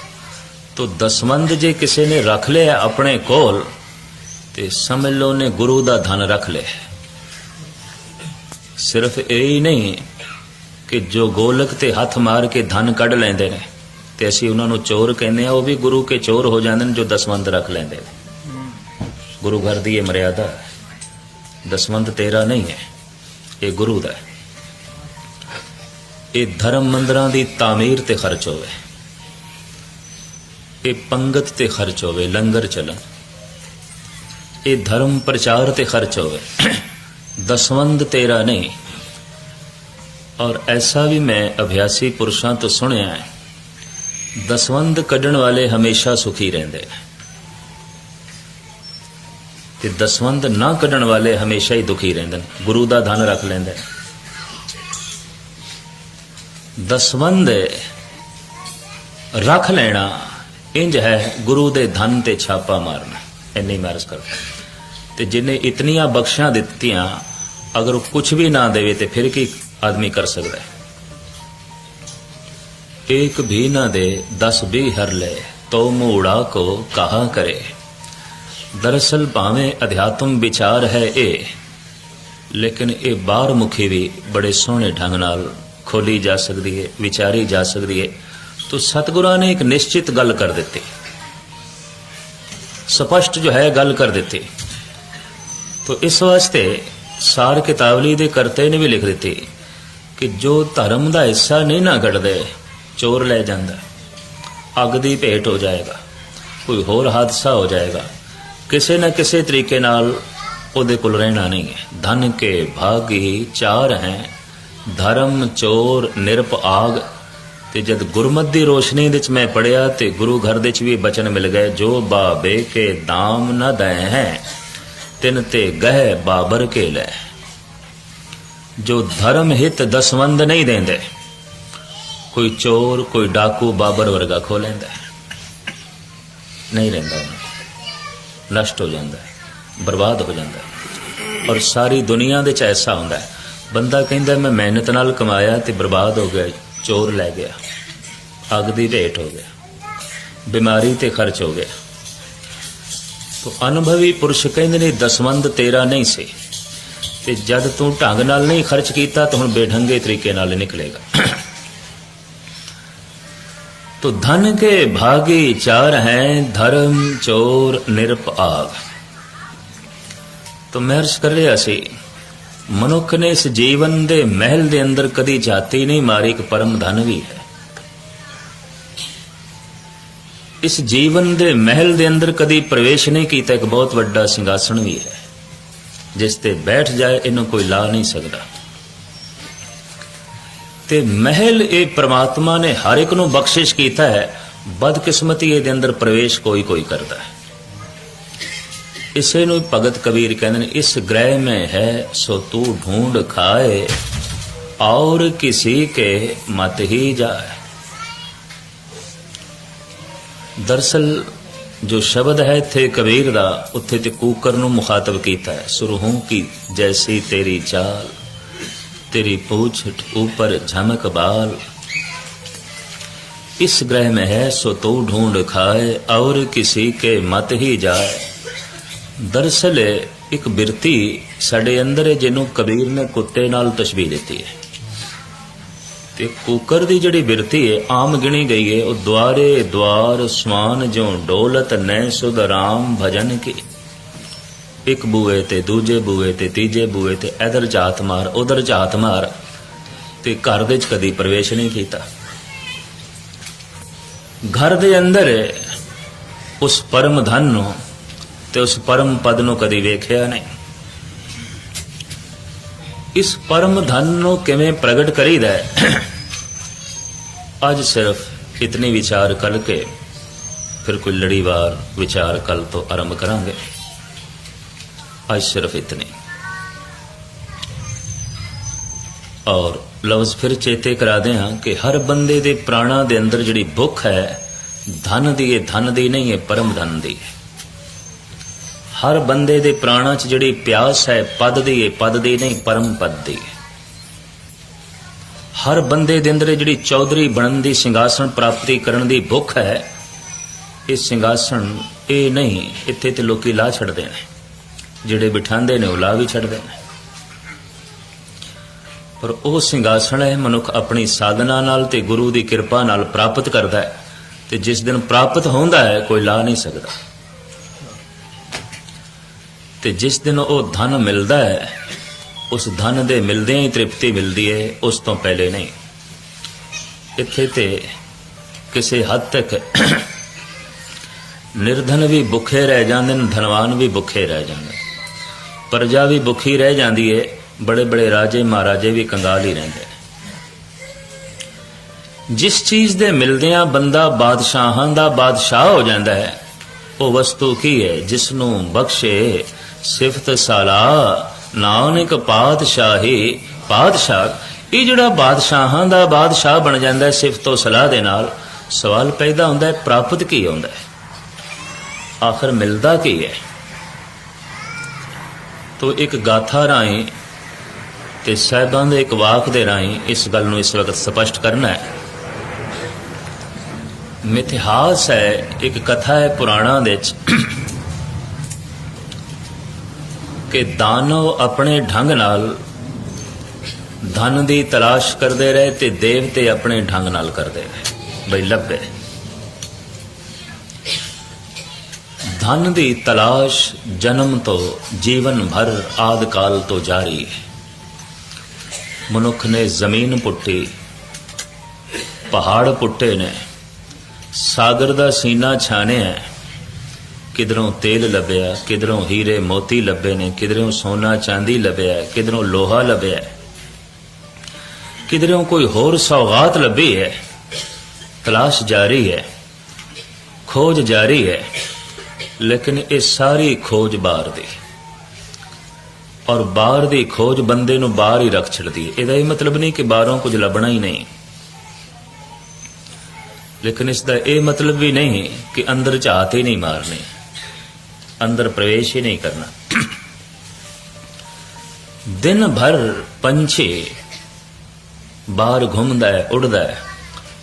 S1: ਤੋ ਦਸਵੰਦ ਜੇ ਕਿਸੇ ਨੇ ਰੱਖ ਲਿਆ ਆਪਣੇ ਕੋਲ, ਤੇ ਸਮਝ ਲਓ ਨੇ ਗੁਰੂ ਦਾ ਧਨ ਰੱਖ ਲਿਆ ਸਿਰਫ ਇਹ ਹੀ ਨਹੀਂ ਕਿ ਜੋ ਗੋਲਕ ਤੇ ਹੱਥ ਮਾਰ ਕੇ ਧਨ ਕੱਢ ਲੈਂਦੇ ਨੇ ਤੇ ਅਸੀਂ ਉਹਨਾਂ ਨੂੰ ਚੋਰ ਕਹਿੰਦੇ ਆ ਉਹ ਵੀ ਗੁਰੂ ਕੇ ਚੋਰ ਹੋ ਜਾਂਦੇ ਨੇ ਜੋ ਦਸਵੰਦ ਰੱਖ ਲੈਂਦੇ ਨੇ। ਗੁਰੂ ਘਰ ਦੀ ਇਹ ਮਰਿਆਦਾ ਹੈ। ਦਸਵੰਦ ਤੇਰਾ ਨਹੀਂ ਹੈ, ਇਹ ਗੁਰੂ ਦਾ ਹੈ। ਇਹ ਧਰਮ ਮੰਦਰਾਂ ਦੀ ਤਾਮੀਰ ਤੇ ਖਰਚ ਹੋਵੇ। ਇਹ ਪੰਗਤ ਤੇ ਖਰਚ ਹੋਵੇ, ਲੰਗਰ ਚਲਣ। ਇਹ ਧਰਮ ਪ੍ਰਚਾਰ ਤੇ ਖਰਚ ਹੋਵੇ। ਦਸਵੰਦ ਤੇਰਾ ਨਹੀਂ। ਔਰ ਐਸਾ ਵੀ ਮੈਂ ਅਭਿਆਸੀ ਪੁਰਸ਼ਾਂ ਤੋਂ ਸੁਣਿਆ ਹੈ ਦਸਵੰਦ ਕੱਢਣ ਵਾਲੇ ਹਮੇਸ਼ਾ ਸੁਖੀ ਰਹਿੰਦੇ ਨੇ ਤੇ ਦਸਵੰਦ ਨਾ ਕੱਢਣ ਵਾਲੇ ਹਮੇਸ਼ਾ ਹੀ ਦੁਖੀ ਰਹਿੰਦੇ ਨੇ। ਗੁਰੂ ਦਾ ਧਨ ਰੱਖ ਲੈਂਦੇ ਨੇ। ਦਸਵੰਦ ਰੱਖ ਲੈਣਾ, ਇੰਜ ਹੈ ਗੁਰੂ ਦੇ ਧਨ ਤੇ ਛਾਪਾ ਮਾਰਨਾ। ਇੰਨੀ ਮਾਰਸ ਕਰ ਤੇ ਜਿਨੇ ਇਤਨੀਆਂ ਬਖਸ਼ਾਂ ਦਿੱਤੀਆਂ, ਅਗਰ ਉਹ ਕੁਝ ਵੀ ਨਾ ਦੇਵੇ ਤੇ ਫਿਰ ਕੀ ਆਦਮੀ ਕਰ ਸਕਦਾ ਹੈ? एक भी न दे दस भी हर ले तो मूड़ा को कहा करे ਦਰਅਸਲ ਭਾਵੇਂ ਅਧਿਆਤਮ ਵਿਚਾਰ ਹੈ ਇਹ ਲੇਕਿਨ ਇਹ ਬਾਹਰ ਮੁਖੀ ਵੀ ਬੜੇ ਸੋਹਣੇ ਢੰਗ ਨਾਲ ਖੋਲੀ ਜਾ ਸਕਦੀ ਹੈ ਵਿਚਾਰੀ ਜਾ ਸਕਦੀ ਹੈ ਤੋ ਸਤਿਗੁਰਾਂ ਨੇ ਇੱਕ ਨਿਸ਼ਚਿਤ ਗੱਲ ਕਰ ਦਿੱਤੀ ਸਪਸ਼ਟ ਜੋ ਹੈ ਗੱਲ ਕਰ ਦਿੱਤੀ ਤੋ ਇਸ ਵਾਸਤੇ ਸਾਰ ਕਿਤਾਬਲੀ ਦੇ ਕਰਤੇ ਨੇ ਵੀ ਲਿਖ ਦਿੱਤੀ ਕਿ ਜੋ ਧਰਮ ਦਾ ਹਿੱਸਾ ਨਹੀਂ ਨਾ ਕੱਢਦੇ ਚੋਰ ਲੈ ਜਾਂਦਾ। ਅੱਗ ਦੀ ਭੇਟ ਹੋ ਜਾਏਗਾ। ਕੋਈ ਹੋਰ ਹਾਦਸਾ ਹੋ ਜਾਏਗਾ। ਕਿਸੇ ਨਾ ਕਿਸੇ ਤਰੀਕੇ ਨਾਲ ਉਹਦੇ ਕੋਲ ਰਹਿਣਾ ਨਹੀਂ ਹੈ। ਧਨ ਕੇ ਭਾਗੀ ਚਾਰ ਹੈ। ਧਰਮ, ਚੋਰ, ਨਿਰਪ, ਆਗ। ਤੇ ਜਦ ਗੁਰਮਤ ਦੀ ਰੋਸ਼ਨੀ ਵਿੱਚ ਮੈਂ ਪੜਿਆ ਤੇ ਗੁਰੂ ਘਰ ਦੇ ਵਿੱਚ ਵੀ ਬਚਨ ਮਿਲ ਗਏ, ਜੋ ਬਾਬੇ ਕੇ ਦਾਮ ਨਾ ਦੈ ਹੈ, ਤਿਨ ਤੇ ਗਹਿ ਬਾਬਰ ਕੇ ਲੈ। ਜੋ ਧਰਮ ਹਿਤ ਦਸਵੰਦ ਨਹੀਂ ਦਿੰਦੇ। ਕੋਈ ਚੋਰ, ਕੋਈ ਡਾਕੂ ਬਾਬਰ ਵਰਗਾ ਖੋ ਲੈਂਦਾ ਹੈ। ਨਹੀਂ ਰਹਿੰਦਾ ਉਹ ਨਸ਼ਟ ਹੋ ਜਾਂਦਾ ਹੈ, ਬਰਬਾਦ ਹੋ ਜਾਂਦਾ ਹੈ। ਔਰ ਸਾਰੀ ਦੁਨੀਆ ਦੇ ਚ ਐਸਾ ਹੁੰਦਾ ਹੈ, ਬੰਦਾ ਕਹਿੰਦਾ, ਮੈਂ ਮਿਹਨਤ ਨਾਲ ਕਮਾਇਆ ਤੇ ਬਰਬਾਦ ਹੋ ਗਿਆ, ਚੋਰ ਲੈ ਗਿਆ। ਅੱਗ ਦੀ ਭੇਟ ਹੋ ਗਿਆ, ਬਿਮਾਰੀ ਤੇ ਖਰਚ ਹੋ ਗਿਆ। ਤੋ ਅਨੁਭਵੀ ਪੁਰਸ਼ ਕਹਿੰਦੇ ਨੇ ਦਸਵੰਦ ਤੇਰਾ ਨਹੀਂ ਸੀ। ਤੇ ਜਦ ਤੂੰ ਢੰਗ ਨਾਲ ਨਹੀਂ ਖਰਚ ਕੀਤਾ, ਤਾਂ ਹੁਣ ਬੇਢੰਗੇ ਤਰੀਕੇ ਨਾਲ ਨਿਕਲੇਗਾ। तो धन के भागी चार हैं धर्म चोर निरप आग तो महर्ष कर ਰਿਹਾ ਸੀ ਮਨੁੱਖ ਨੇ ਇਸ ਜੀਵਨ ਦੇ ਮਹਿਲ ਦੇ ਅੰਦਰ ਕਦੀ ਜਾਤੀ ਨਹੀਂ ਮਾਰੀ ਇੱਕ ਪਰਮ ਧਨ ਵੀ ਹੈ ਇਸ ਜੀਵਨ ਦੇ ਮਹਿਲ ਦੇ ਅੰਦਰ ਕਦੀ ਪ੍ਰਵੇਸ਼ ਨਹੀਂ ਕੀਤਾ ਇੱਕ ਬਹੁਤ ਵੱਡਾ ਸਿੰਘਾਸਣ ਵੀ ਹੈ ਜਿਸ ਤੇ ਬੈਠ ਜਾਏ ਇਹਨੂੰ ਕੋਈ ਲਾ ਨਹੀਂ ਸਕਦਾ ਤੇ ਮਹਿਲ ਇਹ ਪ੍ਰਮਾਤਮਾ ਨੇ ਹਰ ਇੱਕ ਨੂੰ ਬਖਸ਼ਿਸ਼ ਕੀਤਾ ਹੈ, ਬਦਕਿਸਮਤੀ ਇਹਦੇ ਅੰਦਰ ਪ੍ਰਵੇਸ਼ ਕੋਈ ਕੋਈ ਕਰਦਾ ਹੈ। ਇਸੇ ਨੂੰ ਭਗਤ ਕਬੀਰ ਕਹਿੰਦੇ ਨੇ, ਇਸ ਗ੍ਰਹਿ ਮੈਂ ਹੈ, ਸੋ ਤੂੰ ਢੂੰਡ ਖਾਏ, ਔਰ ਕਿਸੇ ਕੇ ਮਤ ਹੀ ਜਾਏ। ਦਰਸਲ ਜੋ ਸ਼ਬਦ ਹੈ ਇਥੇ ਕਬੀਰ ਦਾ, ਉੱਥੇ ਤੇ ਕੂਕਰ ਨੂੰ ਮੁਖਾਤਬ ਕੀਤਾ ਹੈ, ਸੁਰਹੂ ਕੀ ਜੈਸੀ ਤੇਰੀ ਚਾਲ? तेरी पूछ ऊपर झमक बाल इस ग्रह में है सो तू ढूंढ खाए और किसी के मत ही जाए ਦਰਸਲ ਇੱਕ ਬਿਰਤੀ ਸਾਡੇ ਅੰਦਰ ਹੈ ਜਿਹਨੂੰ ਕਬੀਰ ਨੇ ਕੁੱਤੇ ਨਾਲ ਤਸ਼ਬੀਹ ਦਿੱਤੀ ਹੈ ਤੇ ਕੂਕਰ ਦੀ ਜਿਹੜੀ ਬਿਰਤੀ ਹੈ ਆਮ ਗਿਣੀ ਗਈ ਹੈ ਉਹ ਦੁਆਰੇ ਦੁਆਰ ਸਵਾਨ ਜੋ ਡੋਲਤ ਨੈ ਸੁਧ ਰਾਮ ਭਜਨ ਕੀ ਇੱਕ ਬੂਏ ਤੇ ਦੂਜੇ ਬੂਏ ਤੇ ਤੀਜੇ ਬੂਏ ਤੇ ਇਧਰ ਝਾਤ ਮਾਰ, ਉਧਰ ਝਾਤ ਮਾਰ। ਤੇ ਘਰ ਦੇ ਚ ਕਦੀ ਪ੍ਰਵੇਸ਼ ਨਹੀਂ ਕੀਤਾ। ਘਰ ਦੇ ਅੰਦਰ ਉਸ ਪਰਮ ਧਨ ਨੂੰ ਤੇ ਉਸ ਪਰਮ ਪਦ ਨੂੰ ਕਦੀ ਵੇਖਿਆ ਨਹੀਂ। ਇਸ ਪਰਮ ਧਨ ਨੂੰ ਕਿਵੇਂ ਪ੍ਰਗਟ ਕਰੀਦਾ ਹੈ? ਅੱਜ ਸਿਰਫ ਇਤਨੀ ਵਿਚਾਰ ਕਰਕੇ ਫਿਰ ਕੋਈ ਲੜੀਵਾਰ ਵਿਚਾਰ ਕੱਲ ਤੋਂ ਆਰੰਭ ਕਰਾਂਗੇ। ਅੱਜ ਸਿਰਫ ਇਤਨੇ ਔਰ ਲਫ਼ਜ਼ ਫਿਰ ਚੇਤੇ ਕਰਾਦੇ ਹਾਂ ਕਿ ਹਰ ਬੰਦੇ ਦੇ ਪ੍ਰਾਣਾ ਦੇ ਅੰਦਰ ਜਿਹੜੀ ਭੁੱਖ ਹੈ ਧਨ ਦੀ ਇਹ ਧਨ ਦੀ ਨਹੀਂ ਹੈ ਪਰਮ ਧਨ ਦੀ ਹੈ ਹਰ ਬੰਦੇ ਦੇ ਪ੍ਰਾਣਾ 'ਚ ਜਿਹੜੀ ਪਿਆਸ ਹੈ ਪਦ ਦੀ ਹੈ ਪਦ ਦੀ ਨਹੀਂ ਪਰਮ ਪਦ ਦੀ ਹੈ ਹਰ ਬੰਦੇ ਦੇ ਅੰਦਰ ਜਿਹੜੀ ਚੌਧਰੀ ਬਣਨ ਦੀ ਸਿੰਘਾਸਣ ਪ੍ਰਾਪਤੀ ਕਰਨ ਦੀ ਭੁੱਖ ਹੈ ਇਹ ਸਿੰਘਾਸਣ ਇਹ ਨਹੀਂ ਇੱਥੇ ਤੇ ਲੋਕੀ ਲਾ ਛੱਡਦੇ ਨੇ ਜਿਹੜੇ ਬਿਠਾਉਂਦੇ ਨੇ ਉਹ ਲਾ ਵੀ ਛੱਡਦੇ ਨੇ। ਪਰ ਉਹ ਸਿੰਘਾਸਣ ਹੈ ਮਨੁੱਖ ਆਪਣੀ ਸਾਧਨਾ ਨਾਲ ਤੇ ਗੁਰੂ ਦੀ ਕਿਰਪਾ ਨਾਲ ਪ੍ਰਾਪਤ ਕਰਦਾ ਹੈ ਤੇ ਜਿਸ ਦਿਨ ਪ੍ਰਾਪਤ ਹੁੰਦਾ ਹੈ, ਕੋਈ ਲਾ ਨਹੀਂ ਸਕਦਾ। ਤੇ ਜਿਸ ਦਿਨ ਉਹ ਧਨ ਮਿਲਦਾ ਹੈ, ਉਸ ਧਨ ਦੇ ਮਿਲਦਿਆਂ ਹੀ ਤ੍ਰਿਪਤੀ ਮਿਲਦੀ ਹੈ, ਉਸ ਤੋਂ ਪਹਿਲੇ ਨਹੀਂ। ਇੱਥੇ ਤੇ ਕਿਸੇ ਹੱਦ ਤੱਕ ਨਿਰਧਨ ਵੀ ਭੁੱਖੇ ਰਹਿ ਜਾਂਦੇ ਨੇ, ਧਨਵਾਨ ਵੀ ਭੁੱਖੇ ਰਹਿ ਜਾਂਦੇ ਨੇ। ਪ੍ਰਜਾ ਵੀ ਭੁੱਖੀ ਰਹਿ ਜਾਂਦੀ ਏ, ਬੜੇ ਬੜੇ ਰਾਜੇ ਮਹਾਰਾਜੇ ਵੀ ਕੰਗਾਲ ਹੀ ਰਹਿੰਦੇ ਨੇ। ਜਿਸ ਚੀਜ਼ ਦੇ ਮਿਲਦਿਆਂ ਬੰਦਾ ਬਾਦਸ਼ਾਹਾਂ ਦਾ ਬਾਦਸ਼ਾਹ ਹੋ ਜਾਂਦਾ ਹੈ, ਉਹ ਵਸਤੂ ਕੀ ਹੈ, ਜਿਸ ਨੂੰ ਬਖਸ਼ੇ ਸਿਫਤ ਸਾਲਾ, ਨਾਨਕ ਪਾਤਸ਼ਾਹੀ ਪਾਤਸ਼ਾਹ। ਇਹ ਜਿਹੜਾ ਬਾਦਸ਼ਾਹਾਂ ਦਾ ਬਾਦਸ਼ਾਹ ਬਣ ਜਾਂਦਾ ਹੈ ਸਿਫਤ ਸਲਾਹ ਦੇ ਨਾਲ, ਸਵਾਲ ਪੈਦਾ ਹੁੰਦਾ ਹੈ, ਪ੍ਰਾਪਤ ਕੀ ਹੁੰਦਾ ਹੈ? ਆਖਰ ਮਿਲਦਾ ਕੀ ਹੈ? ਤੋ ਇੱਕ ਗਾਥਾ ਰਾਹੀਂ ਤੇ ਸਾਹਿਬਾਂ ਦੇ ਇੱਕ ਵਾਕ ਦੇ ਰਾਹੀਂ ਇਸ ਗੱਲ ਨੂੰ ਇਸ ਵਕਤ ਸਪਸ਼ਟ ਕਰਨਾ ਹੈ। ਮਿਥਿਹਾਸ ਹੈ, ਇੱਕ ਕਥਾ ਹੈ ਪੁਰਾਣਾ ਦੇ ਵਿੱਚ ਕਿ ਦਾਨਵ ਆਪਣੇ ਢੰਗ ਨਾਲ ਧਨ ਦੀ ਤਲਾਸ਼ ਕਰਦੇ ਰਹੇ ਤੇ ਦੇਵਤੇ ਆਪਣੇ ਢੰਗ ਨਾਲ ਕਰਦੇ ਰਹੇ। ਬਈ ਲੱਭੇ। ਧਨ ਦੀ ਤਲਾਸ਼ ਜਨਮ ਤੋਂ ਜੀਵਨ ਭਰ ਆਦ ਕਾਲ ਤੋਂ ਜਾਰੀ ਹੈ। ਮਨੁੱਖ ਨੇ ਜ਼ਮੀਨ ਪੁੱਟੀ, ਪਹਾੜ ਪੁੱਟੇ ਨੇ, ਸਾਗਰ ਦਾ ਸੀਨਾ ਛਾਣਿਆ, ਕਿਧਰੋਂ ਤੇਲ ਲੱਭਿਆ, ਕਿਧਰੋਂ ਹੀਰੇ ਮੋਤੀ ਲੱਭੇ ਨੇ, ਕਿਧਰੋਂ ਸੋਨਾ ਚਾਂਦੀ ਲੱਭਿਆ, ਕਿਧਰੋਂ ਲੋਹਾ ਲੱਭਿਆ, ਕਿਧਰੋਂ ਕੋਈ ਹੋਰ ਸੌਗਾਤ ਲੱਭੀ ਹੈ। ਤਲਾਸ਼ ਜਾਰੀ ਹੈ, ਖੋਜ ਜਾਰੀ ਹੈ। ਲੇਕਿਨ ਇਹ ਸਾਰੀ ਖੋਜ ਬਾਹਰ ਦੀ। ਔਰ ਬਾਹਰ ਦੀ ਖੋਜ ਬੰਦੇ ਨੂੰ ਬਾਹਰ ਹੀ ਰੱਖ ਛੱਡਦੀ ਹੈ। ਇਹਦਾ ਇਹ ਮਤਲਬ ਨਹੀਂ ਕਿ ਬਾਹਰੋਂ ਕੁਝ ਲੱਭਣਾ ਹੀ ਨਹੀਂ। ਲੇਕਿਨ ਇਸ ਦਾ ਇਹ ਮਤਲਬ ਵੀ ਨਹੀਂ ਕਿ ਅੰਦਰ ਝਾਤ ਹੀ ਨਹੀਂ ਮਾਰਨੀ। ਅੰਦਰ ਪ੍ਰਵੇਸ਼ ਹੀ ਨਹੀਂ ਕਰਨਾ। ਦਿਨ ਭਰ ਪੰਛੀ ਬਾਹਰ ਘੁੰਮਦਾ ਹੈ, ਉੱਡਦਾ ਹੈ।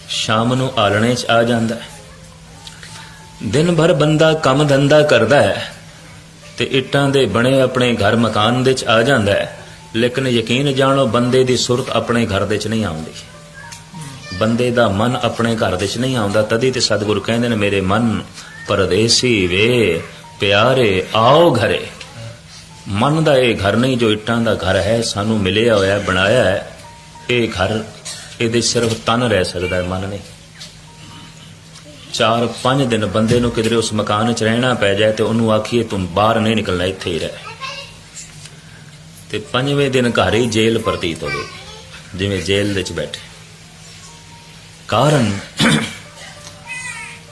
S1: ਸ਼ਾਮ ਨੂੰ ਆਲਣੇ 'ਚ ਆ ਜਾਂਦਾ ਹੈ। ਦਿਨ ਭਰ ਬੰਦਾ ਕੰਮ ਧੰਦਾ ਕਰਦਾ ਹੈ ਤੇ ਇੱਟਾਂ ਦੇ ਬਣੇ ਆਪਣੇ ਘਰ ਮਕਾਨ ਦੇ 'ਚ ਆ ਜਾਂਦਾ ਹੈ। ਲੇਕਿਨ ਯਕੀਨ ਜਾਣੋ, ਬੰਦੇ ਦੀ ਸੁਰਤ ਆਪਣੇ ਘਰ ਦੇ 'ਚ ਨਹੀਂ ਆਉਂਦੀ। ਬੰਦੇ ਦਾ ਮਨ ਆਪਣੇ ਘਰ ਦੇ 'ਚ ਨਹੀਂ ਆਉਂਦਾ। ਤਦੀ ਤੇ ਸਤਿਗੁਰੂ ਕਹਿੰਦੇ ਨੇ, ਮੇਰੇ ਮਨ ਪਰਦੇਸੀ ਵੇ, ਪਿਆਰੇ ਆਓ ਘਰੇ। ਮਨ ਦਾ ਇਹ ਘਰ ਨਹੀਂ, ਜੋ ਇੱਟਾਂ ਦਾ ਘਰ ਹੈ, ਸਾਨੂੰ ਮਿਲਿਆ ਹੋਇਆ, ਬਣਾਇਆ ਹੈ। ਇਹ ਘਰ, ਇਹਦੇ ਸਿਰਫ ਤਨ ਰਹਿ ਸਕਦਾ ਹੈ, ਮਨ ਨਹੀਂ। ਚਾਰ ਪੰਜ ਦਿਨ ਬੰਦੇ ਨੂੰ ਕਿਧਰੇ ਉਸ ਮਕਾਨ 'ਚ ਰਹਿਣਾ ਪੈ ਜਾਏ ਤੇ ਉਹਨੂੰ ਆਖੀਏ ਤੂੰ ਬਾਹਰ ਨਹੀਂ ਨਿਕਲਣਾ, ਇੱਥੇ ਹੀ ਰਹਿ। ਤੇ ਪੰਜਵੇਂ ਦਿਨ ਘਰ ਹੀ ਜੇਲ੍ਹ ਪ੍ਰਤੀਤ ਹੋਵੇ ਜਿਵੇਂ ਜੇਲ੍ਹ ਵਿੱਚ ਬੈਠੇ। ਕਾਰਨ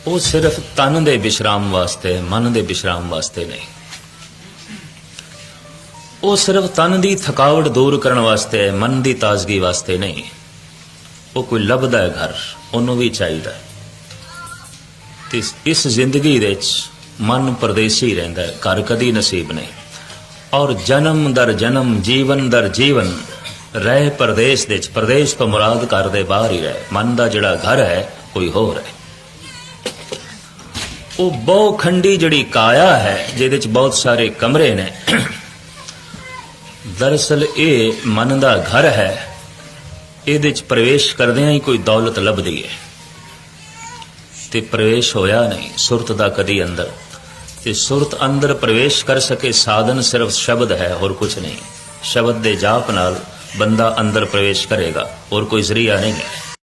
S1: ਉਹ ਸਿਰਫ ਤਨ ਦੇ ਵਿਸ਼ਰਾਮ ਵਾਸਤੇ, ਮਨ ਦੇ ਵਿਸ਼ਰਾਮ ਵਾਸਤੇ ਨਹੀਂ। ਉਹ ਸਿਰਫ ਤਨ ਦੀ ਥਕਾਵਟ ਦੂਰ ਕਰਨ ਵਾਸਤੇ, ਮਨ ਦੀ ਤਾਜ਼ਗੀ ਵਾਸਤੇ ਨਹੀਂ। ਉਹ ਕੋਈ ਲੱਭਦਾ ਹੈ ਘਰ, ਉਹਨੂੰ ਵੀ ਚਾਹੀਦਾ ਹੈ। ਤੇ ਇਸ ਜ਼ਿੰਦਗੀ ਦੇ ਵਿੱਚ ਮਨ ਪਰਦੇਸੀ ਰਹਿੰਦਾ ਘਰ ਕਦੀ ਨਸੀਬ ਨਹੀਂ। ਔਰ ਜਨਮ ਦਰ ਜਨਮ, ਜੀਵਨ ਦਰ ਜੀਵਨ ਰਹਿ ਪਰਦੇਸ ਦੇ ਵਿੱਚ, ਪਰਦੇਸ ਤੋਂ ਮੁਰਾਦ ਘਰ ਦੇ ਬਾਹਰ ਹੀ ਰਹਿ। ਮਨ ਦਾ ਜਿਹੜਾ ਘਰ ਹੈ, ਕੋਈ ਹੋਰ ਹੈ। ਉਹ ਬਹੁ ਖੰਡੀ ਜਿਹੜੀ ਕਾਇਆ ਹੈ, ਜਿਹਦੇ ਵਿੱਚ ਬਹੁਤ ਸਾਰੇ ਕਮਰੇ ਨੇ, ਦਰਅਸਲ ਇਹ ਮਨ ਦਾ ਘਰ ਹੈ। ਇਹਦੇ ਵਿੱਚ ਪ੍ਰਵੇਸ਼ ਕਰਦਿਆਂ ਹੀ ਕੋਈ ਦੌਲਤ ਲੱਭਦੀ ਹੈ। ਤੇ ਪ੍ਰਵੇਸ਼ ਹੋਇਆ ਨਹੀਂ, ਸੁਰਤ ਦਾ ਕਦੀ ਅੰਦਰ। ਤੇ ਸੁਰਤ ਅੰਦਰ ਪ੍ਰਵੇਸ਼ ਕਰ ਸਕੇ ਸਾਧਨ ਸਿਰਫ ਸ਼ਬਦ ਹੈ, ਹੋਰ ਕੁਝ ਨਹੀਂ। ਸ਼ਬਦ ਦੇ ਜਾਪ ਨਾਲ ਬੰਦਾ ਅੰਦਰ ਪ੍ਰਵੇਸ਼ ਕਰੇਗਾ, ਹੋਰ ਕੋਈ ਜ਼ਰੀਆ ਨਹੀਂ ਹੈ।